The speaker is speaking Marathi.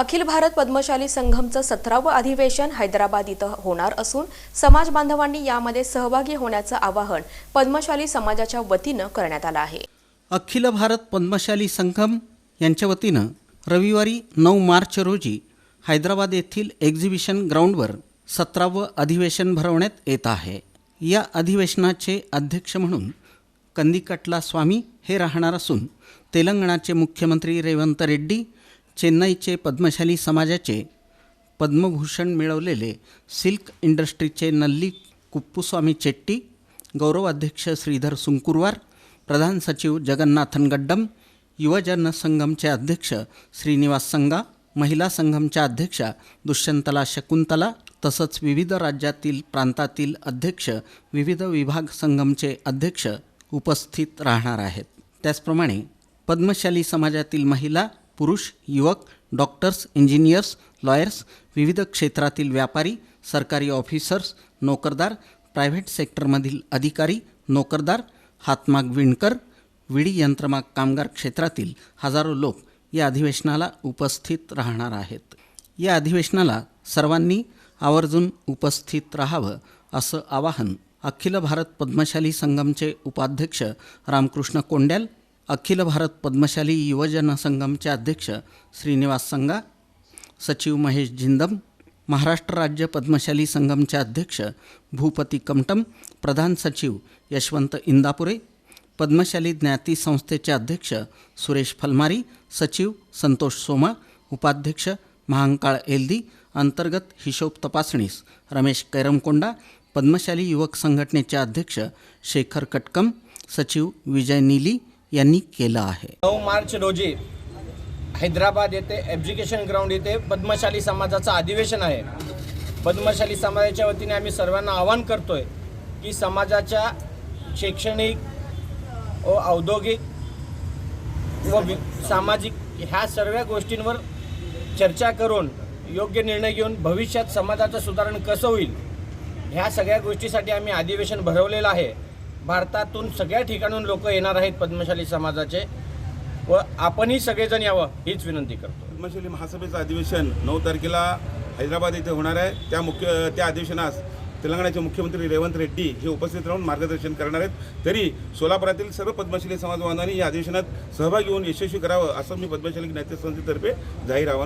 अखिल भारत पद्मशाली संघमचं सतरावं अधिवेशन हैदराबाद इथं होणार असून समाज बांधवांनी यामध्ये सहभागी होण्याचं आवाहन पद्मशाली समाजाच्या वतीनं करण्यात आलं आहे. अखिल भारत पद्मशाली संगम यांच्या वतीनं रविवारी नऊ मार्च रोजी हैदराबाद येथील एक्झिबिशन ग्राउंडवर सतरावं अधिवेशन भरवण्यात येत आहे. या अधिवेशनाचे अध्यक्ष म्हणून कंदिकटला स्वामी हे राहणार असून तेलंगणाचे मुख्यमंत्री रेवंत रेड्डी चेन्नईचे पद्मशाली समाजाचे पद्मभूषण मिळवलेले सिल्क इंडस्ट्रीचे नल्ली कुप्पुस्वामी चेट्टी गौरवाध्यक्ष श्रीधर सुंकुरवार प्रधान सचिव जगन्नाथन गड्डम युवजन संघमचे अध्यक्ष श्रीनिवास संगा महिला संघमच्या अध्यक्षा दुष्यंतला शकुंतला तसंच विविध राज्यातील प्रांतातील अध्यक्ष विविध विभाग संघमचे अध्यक्ष उपस्थित राहणार आहेत. त्याचप्रमाणे पद्मशाली समाजातील महिला पुरुष युवक डॉक्टर्स इंजिनियर्स लॉयर्स विविध क्षेत्रातील व्यापारी सरकारी ऑफिसर्स नोकरदार प्रायव्हेट सेक्टरमधील अधिकारी नोकरदार हातमाग विणकर विडी यंत्रमाग कामगार क्षेत्रातील हजारो लोक या अधिवेशनाला उपस्थित राहणार आहेत. या अधिवेशनाला सर्वांनी आवर्जून उपस्थित राहावं असं आवाहन अखिल भारत पद्मशाली संगमचे उपाध्यक्ष रामकृष्ण कोंड्याल अखिल भारत पद्मशाली युवजन संघमचे अध्यक्ष श्रीनिवास संगा सचिव महेश जिंदम महाराष्ट्र राज्य पद्मशाली संगमचे अध्यक्ष भूपती कमटम प्रधान सचिव यशवंत इंदापुरे पद्मशाली ज्ञाती संस्थेचे अध्यक्ष सुरेश फलमारी सचिव संतोष सोमा उपाध्यक्ष महांकाळ एल्दी अंतर्गत हिशोब तपासणीस रमेश कैरमकोंडा पद्मशाली युवक संघटनेचे अध्यक्ष शेखर कटकम सचिव विजय नीली यांनी केलं आहे. नऊ मार्च रोजी हैदराबाद येथे एज्युकेशन ग्राउंड येथे पद्मशाली समाजाचं अधिवेशन आहे. पद्मशाली समाजाच्या वतीने आम्ही सर्वांना आवाहन करतोय की समाजाच्या शैक्षणिक व औद्योगिक व सामाजिक ह्या सर्व गोष्टींवर चर्चा करून योग्य निर्णय घेऊन भविष्यात समाजाचं सुधारण कसं होईल ह्या सगळ्या गोष्टीसाठी आम्ही अधिवेशन भरवलेलं आहे. भारतातून सगळ्या ठिकाणून लोक येणार आहेत पद्मशाली समाजाचे. व आपणही सगळेजण यावं हीच विनंती करतो. पद्मशाली महासभेचं अधिवेशन नऊ तारखेला हैदराबाद येथे होणार आहे. त्या मुख्य त्या अधिवेशनास तेलंगणाचे मुख्यमंत्री रेवंत रेड्डी हे उपस्थित राहून मार्गदर्शन करणार आहेत. तरी सोलापुरातील सर्व पद्मशाली समाज बांधवांनी या अधिवेशनात सहभागी होऊन यशस्वी करावं असं मी पद्मशाली नेते संस्थेतर्फे जाहीर आवाहन